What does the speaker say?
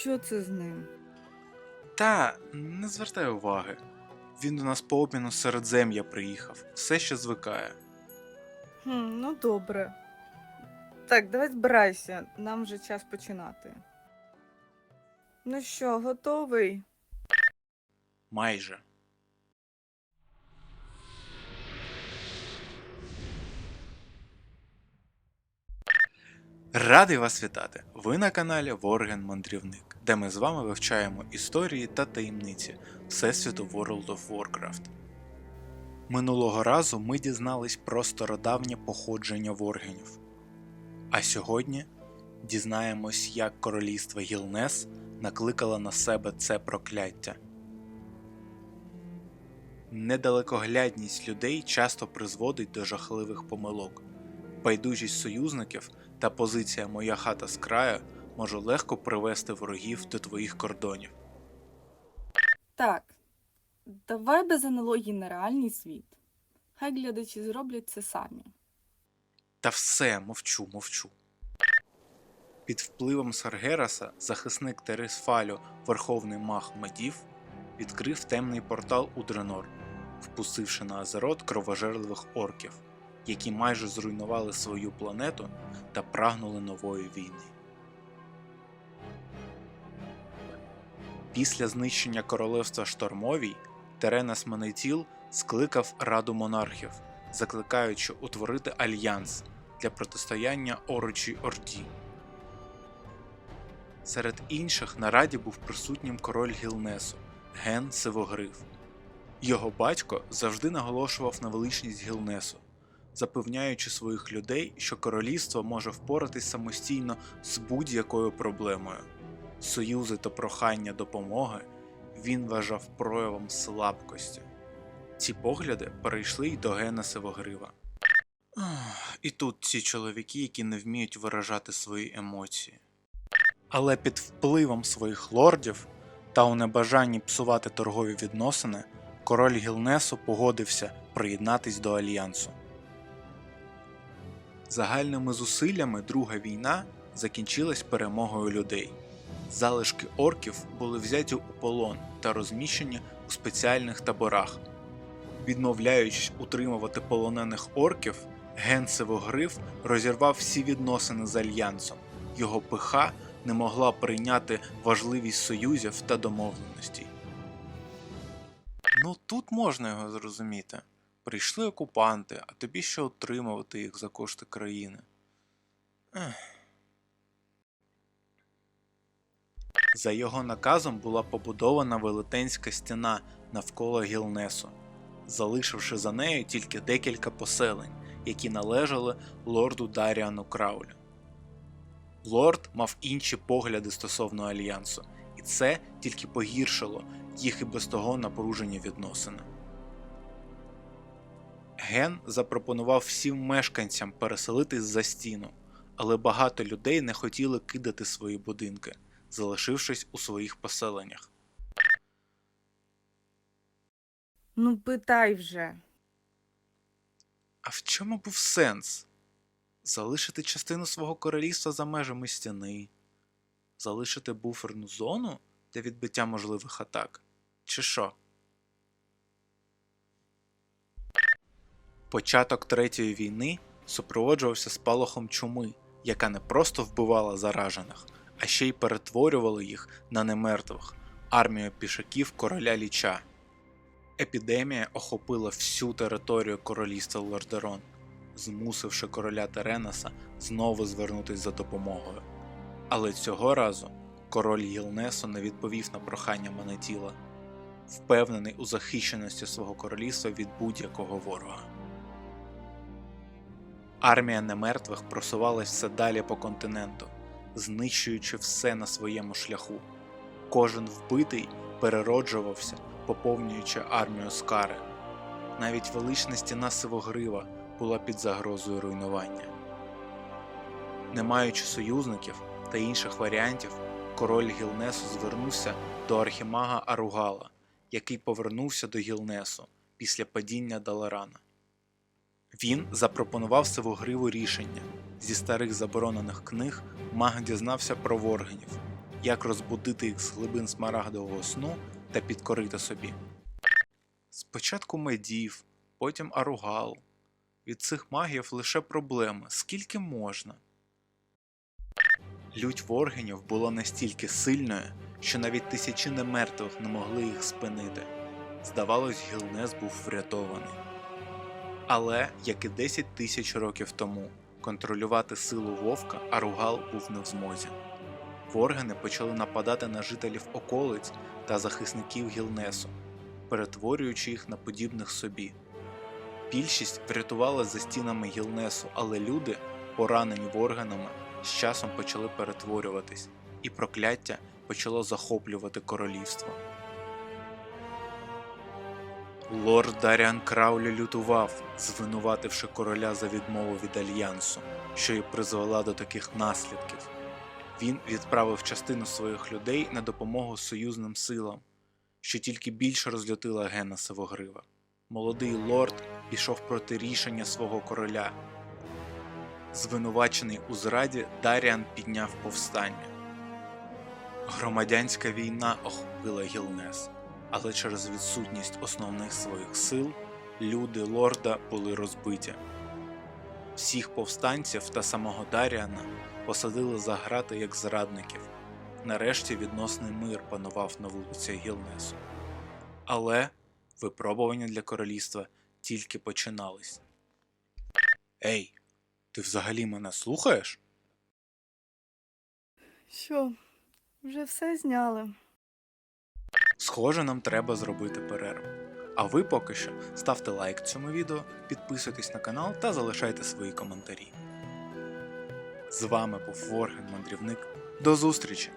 Що це з ним? Та не звертай уваги. Він до нас по обміну середзем'я приїхав, все ще звикає. Хм, ну добре. Так, давай збирайся, нам вже час починати. Ну що, готовий? Майже. Радий вас вітати! Ви на каналі Ворген Мандрівник, де ми з вами вивчаємо історії та таємниці Всесвіту World of Warcraft. Минулого разу ми дізнались про стародавнє походження воргенів. А сьогодні дізнаємось, як королівство Гілнес накликало на себе це прокляття. Недалекоглядність людей часто призводить до жахливих помилок. Байдужість союзників та позиція Моя хата з краю може легко привести ворогів до твоїх кордонів. Так, давай без аналогії на реальний світ. Хай глядачі зроблять це самі. Та все, мовчу, мовчу. Під впливом Саргераса захисник Тересфалю, верховний маг Медів, відкрив темний портал у Дренор, впустивши на Азерот кровожерливих орків, які майже зруйнували свою планету та прагнули нової війни. Після знищення королевства Штормовій Теренес Менетіл скликав Раду монархів, закликаючи утворити альянс для протистояння Орочій Орді. Серед інших на раді був присутнім король Гілнесу Ген Сивогрив. Його батько завжди наголошував на величність Гілнесу, запевняючи своїх людей, що королівство може впоратись самостійно з будь-якою проблемою. Союзи та прохання допомоги він вважав проявом слабкості. Ці погляди перейшли й до Гена Сивогрива. І тут ці чоловіки, які не вміють виражати свої емоції. Але під впливом своїх лордів та у небажанні псувати торгові відносини, король Гілнесу погодився приєднатись до альянсу. Загальними зусиллями Друга війна закінчилась перемогою людей. Залишки орків були взяті у полон та розміщені у спеціальних таборах. Відмовляючись утримувати полонених орків, Ген Сивогрив розірвав всі відносини з альянсом. Його пиха не могла прийняти важливість союзів та домовленостей. Ну тут можна його зрозуміти. Прийшли окупанти, а тобі ще утримувати їх за кошти країни. Ех. За його наказом була побудована велетенська стіна навколо Гілнесу, залишивши за нею тільки декілька поселень, які належали лорду Даріану Краулю. Лорд мав інші погляди стосовно альянсу, і це тільки погіршило їх і без того напружені відносини. Ген запропонував всім мешканцям переселитись за стіну, але багато людей не хотіли кидати свої будинки, залишившись у своїх поселеннях. Ну, питай вже. А в чому був сенс? Залишити частину свого королівства за межами стіни, залишити буферну зону для відбиття можливих атак? Чи що? Початок третьої війни супроводжувався спалахом чуми, яка не просто вбивала заражених, а ще й перетворювала їх на немертвих армію пішаків короля Ліча. Епідемія охопила всю територію королівства Лордерон, змусивши короля Теренеса знову звернутись за допомогою. Але цього разу король Гілнесу не відповів на прохання Манетіла, впевнений у захищеності свого королівства від будь-якого ворога. Армія немертвих просувалась все далі по континенту, знищуючи все на своєму шляху. Кожен вбитий перероджувався, поповнюючи армію Скари. Навіть велична стіна Сивогрива була під загрозою руйнування. Не маючи союзників та інших варіантів, король Гілнесу звернувся до архімага Аругала, який повернувся до Гілнесу після падіння Даларана. Він запропонував Сивогриву рішення. Зі старих заборонених книг маг дізнався про воргенів. як розбудити їх з глибин смарагдового сну та підкорити собі. Спочатку медів, потім аругал. Від цих магів лише проблеми, скільки можна. Лють воргенів була настільки сильною, що навіть тисячі немертвих не могли їх спинити. Здавалось, Гілнес був врятований. Але, як і 10 тисяч років тому, контролювати силу вовка Аругал був не в змозі. Воргени почали нападати на жителів околиць та захисників Гілнесу, перетворюючи їх на подібних собі. Більшість врятувалась за стінами Гілнесу, але люди, поранені ворганами, з часом почали перетворюватись, і прокляття почало захоплювати королівство. Лорд Даріан Краулі лютував, звинувативши короля за відмову від альянсу, що й призвела до таких наслідків. Він відправив частину своїх людей на допомогу союзним силам, що тільки більше розлютила Гена Сивогрива. Молодий лорд пішов проти рішення свого короля. Звинувачений у зраді, Даріан підняв повстання. Громадянська війна охопила Гілнес, але через відсутність основних своїх сил люди лорда були розбиті. Всіх повстанців та самого Даріана посадили за грати як зрадників. Нарешті відносний мир панував на вулицях Гілнесу. Але випробування для королівства тільки починались. Ей, ти взагалі мене слухаєш? Що, вже все зняли? Схоже, нам треба зробити перерву. А ви поки що ставте лайк цьому відео, підписуйтесь на канал та залишайте свої коментарі. З вами був Ворген Мандрівник. До зустрічі!